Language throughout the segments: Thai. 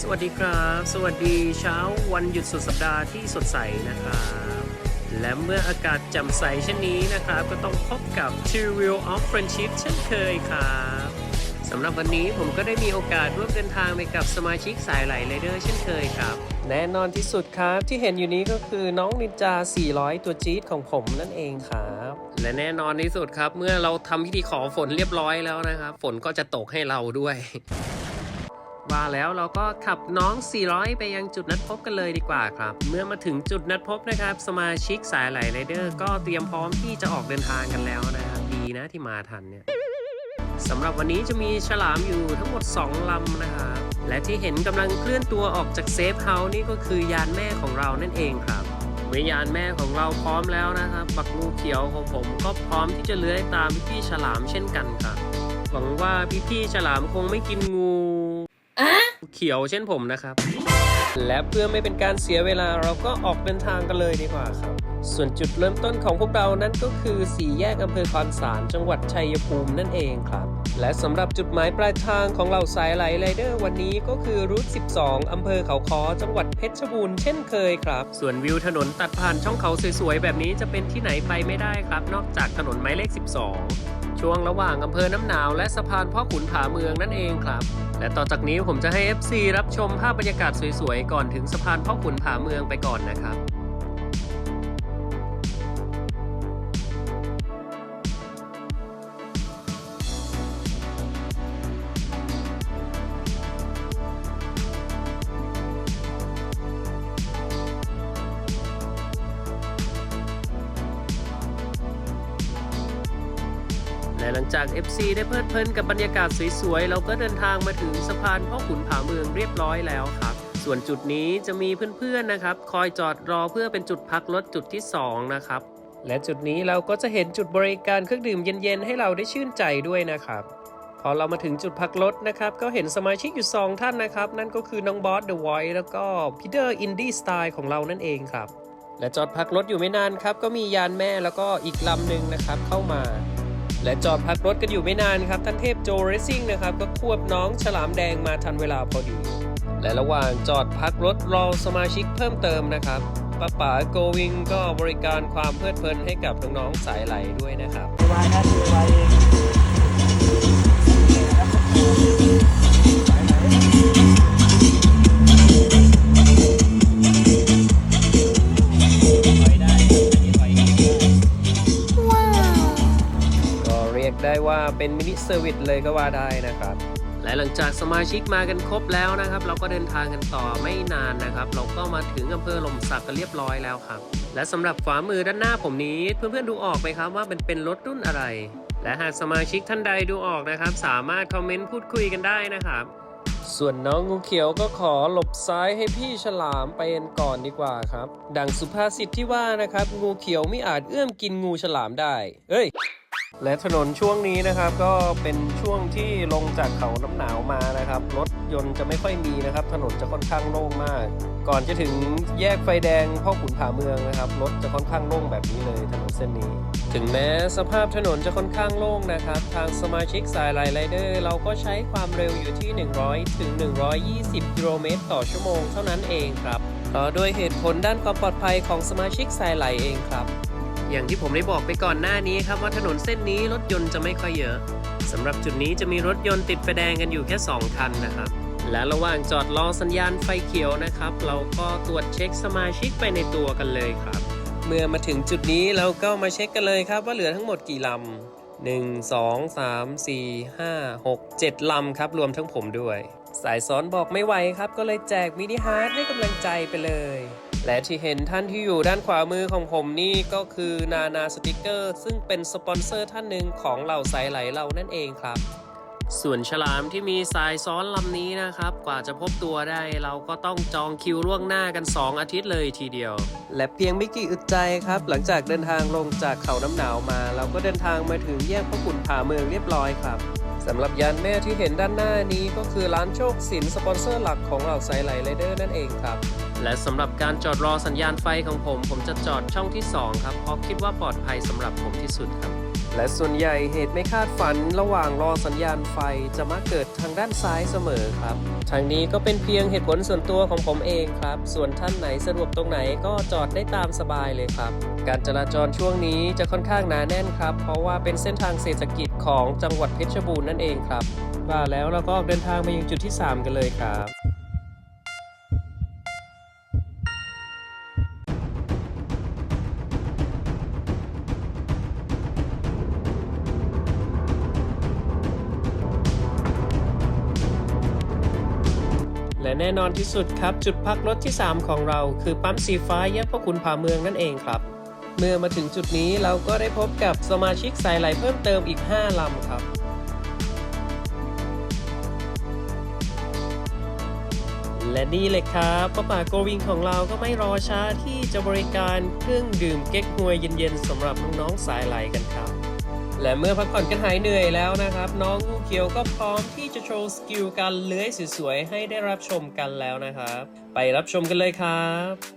สวัสดีครับ สวัสดีเช้าวันหยุดสุดสัปดาห์ที่สดใสนะครับ และเมื่ออากาศแจ่มใสเช่นนี้นะครับ ก็ต้องพบกับ t r i l of Friendship เช่นเคยครับสำหรับวันนี้ผมก็ได้มีโอกาสร่วมเดินทางไปกับสมาชิกสายไหลไรเดอร์เช่นเคยครับ แน่นอนที่สุดครับที่เห็นอยู่นี้ก็คือน้องนินจา 400 ตัวจี๊ดของผมนั่นเองครับ และแน่นอนที่สุดครับ เมื่อเราทำพิธีขอฝนเรียบร้อยแล้วนะครับ ฝนก็จะตกให้เราด้วย ว่าแล้วเราก็ขับน้อง 400 ไปยังจุดนัดพบกันเลยดีกว่าครับ เมื่อมาถึงจุดนัดพบนะครับ สมาชิกสายไหลไรเดอร์ ก็เตรียมพร้อมที่จะออกเดินทางกันแล้วนะครับดีนะที่มาทันเนี่ยสำหรับวันนี้จะมีฉลามอยู่ทั้งหมด 2 ลำนะครับ และที่เห็นกำลังเคลื่อนตัวออกจากเซฟเฮาส์นี่ก็คือยานแม่ของเรานั่นเองครับเมื่อยานแม่ของเราพร้อมแล้วนะครับ บักงูเขียวของผมก็พร้อมที่จะเลื้อยตามพี่ฉลามเช่นกันครับหวังว่าพี่ๆฉลามคงไม่กินงู เขียวเช่นผมนะครับ และเพื่อไม่เป็นการเสียเวลาเราก็ออกเดินทางกันเลยดีกว่าครับ ส่วนจุดเริ่มต้นของพวกเรานั้นก็คือสี่แยกอำเภอคอนสารจังหวัดชัยภูมินั่นเองครับ และสำหรับจุดหมายปลายทางของเราสายไหลไรเดอร์วันนี้ก็คือรูท 12 อำเภอเขาคอจังหวัดเพชรบูรณ์เช่นเคยครับ ส่วนวิวถนนตัดผ่านช่องเขาสวยๆแบบนี้จะเป็นที่ไหนไปไม่ได้ครับ นอกจากถนนหมายเลข 12 ช่วงระหว่างอำเภอน้ำหนาวและสะพานพ่อขุนผาเมืองนั่นเองครับ และต่อจากนี้ผมจะให้ FC รับชมภาพบรรยากาศสวยๆ ก่อนถึงสะพานพ่อขุนผาเมืองไปก่อนนะครับ และหลังจาก FC ได้เพลิดเพลินกับบรรยากาศสวยๆ เราก็เดินทางมาถึงสะพานพ่อขุนผาเมืองเรียบร้อยแล้วครับ ส่วนจุดนี้จะมีเพื่อนๆนะครับ คอยจอดรอเพื่อเป็นจุดพักรถจุดที่ 2 นะครับ และจุดนี้เราก็จะเห็นจุดบริการเครื่องดื่มเย็นๆ ให้เราได้ชื่นใจด้วยนะครับพอเรามาถึงจุดพักรถนะครับ ก็เห็นสมาชิกอยู่ 2 ท่านนะครับ นั่นก็คือน้องบอสเดอะไวท์แล้วก็พีเตอร์อินดี้สไตล์ของเรานั่นเองครับและจอดพักรถอยู่ไม่นานครับ ก็มียานแม่แล้วก็อีกลำหนึ่งนะครับเข้ามา และจอดพักรถกันอยู่ไม่นานครับท่านเทพโจเรซิ่งนะครับก็ควบน้องฉลามแดงมาทันเวลาพอดี และระหว่างจอดพักรถรอสมาชิกเพิ่มเติมนะครับป้าป๋าโกวิงก็บริการความเพลิดเพลินให้กับน้องๆสายไหลด้วยนะครับ เซอร์วิสเลยก็ว่าได้นะครับ และหลังจากสมาชิกมากันครบแล้วนะครับ เราก็เดินทางกันต่อไม่นานนะครับ เราก็มาถึงอำเภอลมสักกันเรียบร้อยแล้วครับ และสำหรับขวามือด้านหน้าผมนี้ เพื่อนๆดูออกไหมครับว่ามันเป็นรถรุ่นอะไร และหากสมาชิกท่านใดดูออกนะครับ สามารถคอมเมนต์พูดคุยกันได้นะครับส่วนน้องงูเขียวก็ขอหลบซ้ายให้พี่ฉลามไปกันก่อนดีกว่าครับ ดังสุภาษิตที่ว่านะครับ งูเขียวไม่อาจเอื้อมกินงูฉลามได้ เอ้ย และถนนช่วงนี้นะครับก็เป็นช่วงที่ลงจากเขาน้ำหนาวมานะครับ รถยนต์จะไม่ค่อยมีนะครับ ถนนจะค่อนข้างโล่งมาก ก่อนจะถึงแยกไฟแดงพ่อขุนผาเมืองนะครับ รถจะค่อนข้างโล่งแบบนี้เลยถนนเส้นนี้ ถึงแม้สภาพถนนจะค่อนข้างโล่งนะครับ ทางสมาชิกสายไลน์ไรเดอร์เราก็ใช้ความเร็วอยู่ที่ 100 ถึง 120 กิโลเมตรต่อชั่วโมงเท่านั้นเองครับต่อด้วยเหตุผลด้านความปลอดภัยของสมาชิกสายไหลเองครับ อย่างที่ผมได้บอกไปก่อนหน้านี้ครับว่าถนนเส้นนี้รถยนต์จะไม่ค่อยเยอะสำหรับจุดนี้จะมีรถยนต์ติดไฟแดงกันอยู่แค่ 2 คันนะครับ และระหว่างจอดรอสัญญาณไฟเขียวนะครับ เราก็ตรวจเช็คสมาชิกไปในตัวกันเลยครับ เมื่อมาถึงจุดนี้เราก็มาเช็คกันเลยครับว่าเหลือทั้งหมดกี่ลำหนึ่งสองสามสี่ห้าหกเจ็ดลำครับ รวมทั้งผมด้วย สายซ้อนบอกไม่ไหวครับ ก็เลยแจกมินิฮาร์ดให้กำลังใจไปเลย และที่เห็นท่านที่อยู่ด้านขวามือของผมนี่ก็คือนานาสติกเกอร์ ซึ่งเป็นสปอนเซอร์ท่านหนึ่งของเหล่าสายไหลเรานั่นเองครับ ส่วนฉลามที่มีสายซ้อนลำนี้นะครับ กว่าจะพบตัวได้เราก็ต้องจองคิวล่วงหน้ากัน 2 อาทิตย์เลยทีเดียว และเพียงไม่กี่อึดใจครับ หลังจากเดินทางลงจากเขาน้ำหนาวมา เราก็เดินทางมาถึงแยกพระขุนผาเมืองเรียบร้อยครับสำหรับยานแม่ที่เห็นด้านหน้านี้ก็คือร้านโชคสินสปอนเซอร์หลักของเหล่าไซไหลไรเดอร์นั่นเองครับ และสำหรับการจอดรอสัญญาณไฟของผม ผมจะจอดช่องที่ 2 ครับ เพราะคิดว่าปลอดภัยสำหรับผมที่สุดครับ และส่วนใหญ่เหตุไม่คาดฝันระหว่างรอสัญญาณไฟจะมาเกิดทางด้านซ้ายเสมอครับทางนี้ก็เป็นเพียงเหตุผลส่วนตัวของผมเองครับ ส่วนท่านไหนสะดวกตรงไหนก็จอดได้ตามสบายเลยครับ การจราจรช่วงนี้จะค่อนข้างหนาแน่นครับ เพราะว่าเป็นเส้นทางเศรษฐกิจของจังหวัดเพชรบูรณ์นั่นเองครับว่าแล้วเราก็ออกเดินทางมายังจุดที่ 3 กันเลยครับ แน่นอนที่สุดครับ จุดพักรถที่ 3 ของเราคือปั๊มสีฟ้าแยกพระคุณพาเมืองนั่นเองครับ เมื่อมาถึงจุดนี้เราก็ได้พบกับสมาชิกสายไหลเพิ่มเติมอีก 5 ลำครับและนี่เลยครับป้าป่าโกวิงของเราก็ไม่รอช้าที่จะบริการเครื่องดื่มเก๊กฮวยเย็นๆสำหรับน้องๆสายไหลกันครับ และเมื่อพักผ่อนกันหายเหนื่อยแล้วนะครับ น้องงูเขียวก็พร้อมที่จะโชว์สกิลการเลื้อยสวยๆให้ได้รับชมกันแล้วนะครับ ไปรับชมกันเลยครับ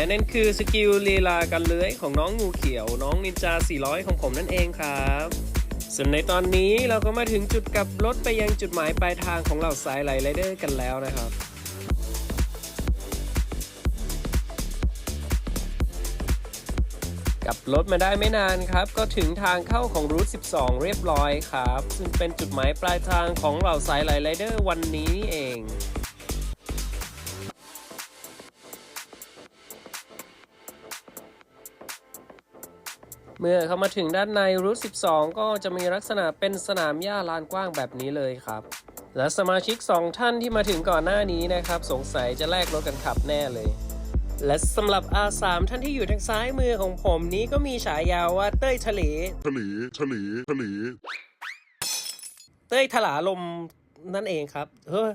และนั่นคือสกิลลีลาการเลื้อยของน้องงูเขียว น้องนินจา 400 ของผมนั่นเองครับ ส่วนในตอนนี้เราก็มาถึงจุดกลับรถไปยังจุดหมายปลายทางของเหล่าสายไหลไรเดอร์กันแล้วนะครับกลับรถมาได้ไม่นานครับ ก็ถึงทางเข้าของรูท 12 เรียบร้อยครับ ซึ่งเป็นจุดหมายปลายทางของเหล่าสายไหลไรเดอร์วันนี้นี่เอง เมื่อเข้ามาถึงด้านในรูท12 ก็จะมีลักษณะเป็นสนามหญ้าลานกว้างแบบนี้เลยครับ และสมาชิก 2 ท่านที่มาถึงก่อนหน้านี้นะครับ สงสัยจะแลกรถกันขับแน่เลย และสำหรับ R3 ท่านที่อยู่ทางซ้ายมือของผมนี้ก็มีฉายาว่าเต้ยทะเลทะเลทะเลทะเลเต้ยถลาลมนั่นเองครับ เฮ้ย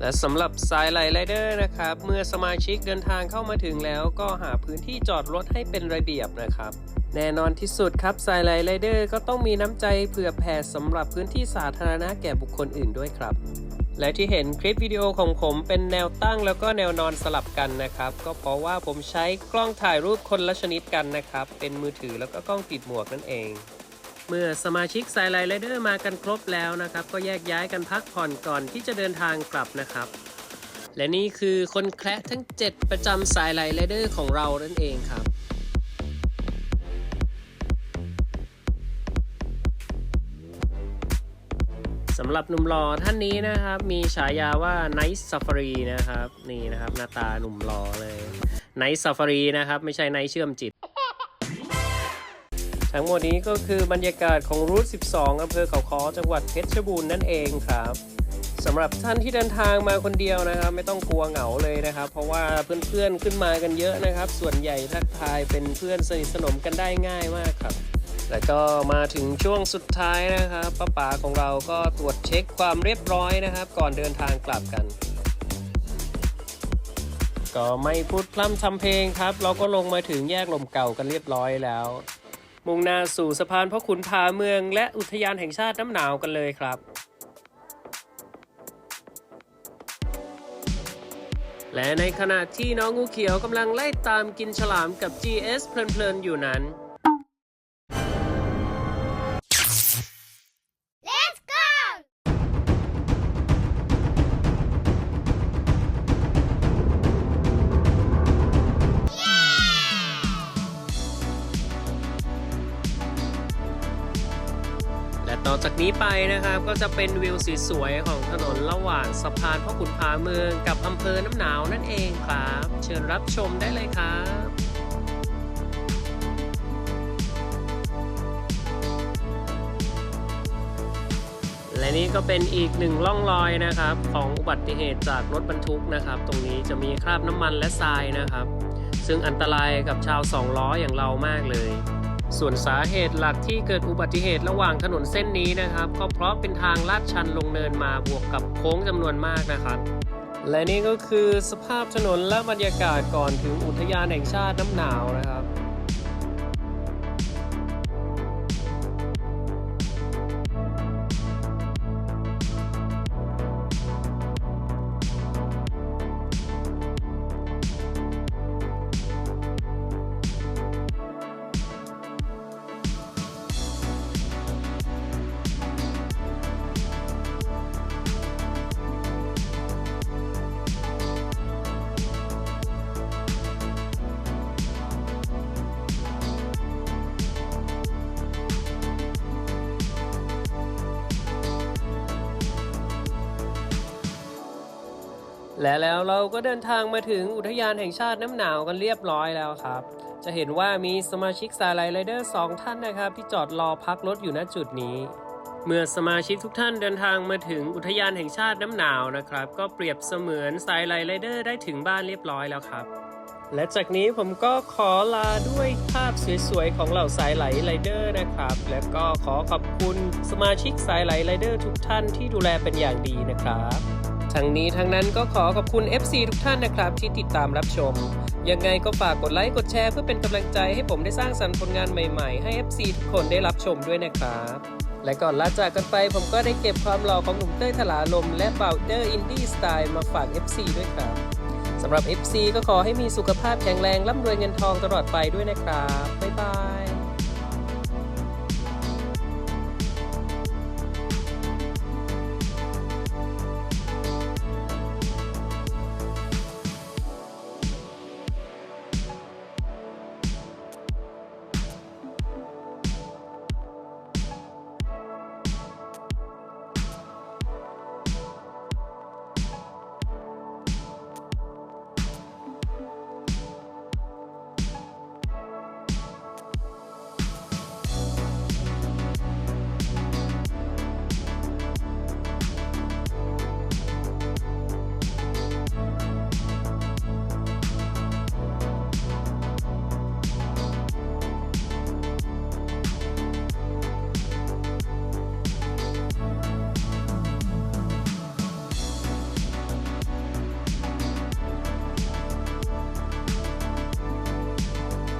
และสำหรับสายไหลไรเดอร์นะครับ เมื่อสมาชิกเดินทางเข้ามาถึงแล้วก็หาพื้นที่จอดรถให้เป็นระเบียบนะครับ แน่นอนที่สุดครับสายไหลไรเดอร์ก็ต้องมีน้ำใจเผื่อแผ่สำหรับพื้นที่สาธารณะแก่บุคคลอื่นด้วยครับ และที่เห็นคลิปวิดีโอของผมเป็นแนวตั้งแล้วก็แนวนอนสลับกันนะครับ ก็เพราะว่าผมใช้กล้องถ่ายรูปคนละชนิดกันนะครับ เป็นมือถือแล้วก็กล้องติดหมวกนั่นเอง เมื่อสมาชิกสายไลไรเดอร์มากันครบแล้วนะครับ ก็แยกย้ายกันพักผ่อนก่อนที่จะเดินทางกลับนะครับ และนี่คือคนแคระทั้ง 7 ประจำสายไลไรเดอร์ของเรานั่นเองครับสำหรับหนุ่มหล่อท่านนี้นะครับ มีฉายาว่า Night Safari นะครับ นี่นะครับ หน้าตาหนุ่มหล่อเลย Night Safari นะครับ ไม่ใช่ Night เชื่อมจิต ทั้งหมดนี้ก็คือบรรยากาศของรูท 12 อำเภอเขาค้อจังหวัดเพชรบูรณ์นั่นเองครับสำหรับท่านที่เดินทางมาคนเดียวนะครับ ไม่ต้องกลัวเหงาเลยนะครับ เพราะว่าเพื่อนๆขึ้นมากันเยอะนะครับ ส่วนใหญ่ทักทายเป็นเพื่อนสนิทสนมกันได้ง่ายมากครับ แล้วก็มาถึงช่วงสุดท้ายนะครับป้าป๋าของเราก็ตรวจเช็คความเรียบร้อยนะครับ ก่อนเดินทางกลับกันก็ไม่พูดพร่ำทำเพลงครับ เราก็ลงมาถึงแยกลมเก่ากันเรียบร้อยแล้ว มุ่งหน้าสู่สะพานพ่อขุนพาเมือง และอุทยานแห่งชาติน้ำหนาวกันเลยครับและในขณะที่น้องงูเขียวกำลังไล่ตามกินฉลามกับ GS เพลินๆอยู่นั้น นี้ไปนะครับก็จะเป็นวิวสวยๆของถนนระหว่างสะพานพ่อขุนผาเมืองกับอำเภอน้ำหนาวนั่นเองครับ เชิญรับชมได้เลยครับและนี่ก็เป็นอีกหนึ่งร่องรอยนะครับ ของอุบัติเหตุจากรถบรรทุกนะครับ ตรงนี้จะมีคราบน้ำมันและทรายนะครับ ซึ่งอันตรายกับชาวสองล้ออย่างเรามากเลย ส่วนสาเหตุหลักที่เกิดอุบัติเหตุระหว่างถนนเส้นนี้นะครับ ก็เพราะเป็นทางลาดชันลงเนินมาบวกกับโค้งจำนวนมากนะครับ และนี่ก็คือสภาพถนนและบรรยากาศก่อนถึงอุทยานแห่งชาติน้ำหนาวนะครับ และแล้วเราก็เดินทางมาถึงอุทยานแห่งชาติน้ำหนาวกันเรียบร้อยแล้วครับ จะเห็นว่ามีสมาชิกสายไลไรเดอร์สองท่านนะครับ ที่จอดรอพักรถอยู่ณจุดนี้ เมื่อสมาชิกทุกท่านเดินทางมาถึงอุทยานแห่งชาติน้ำหนาวนะครับ ก็เปรียบเสมือนสายไลไรเดอร์ได้ถึงบ้านเรียบร้อยแล้วครับ และจากนี้ผมก็ขอลาด้วยภาพสวยๆของเหล่าสายไหลไรเดอร์นะครับ และก็ขอขอบคุณสมาชิกสายไหลไรเดอร์ทุกท่านที่ดูแลเป็นอย่างดีนะครับ ทั้งนี้ทั้งนั้นก็ขอขอบคุณ FC ทุกท่านนะครับที่ติดตามรับชม ยังไงก็ฝากกดไลค์กดแชร์เพื่อเป็นกำลังใจให้ผมได้สร้างสรรค์ผลงานใหม่ๆ ให้ FC ทุกคนได้รับชมด้วยนะครับ และก่อนลาจากกันไปผมก็ได้เก็บความหล่อของหนุ่มเต้ยถลาลม และเบลเดอร์อินดี้สไตล์มาฝาก FC ด้วยครับสำหรับ FC ก็ขอให้มีสุขภาพแข็งแรงร่ำรวยเงินทองตลอดไปด้วยนะครับ บ๊ายบาย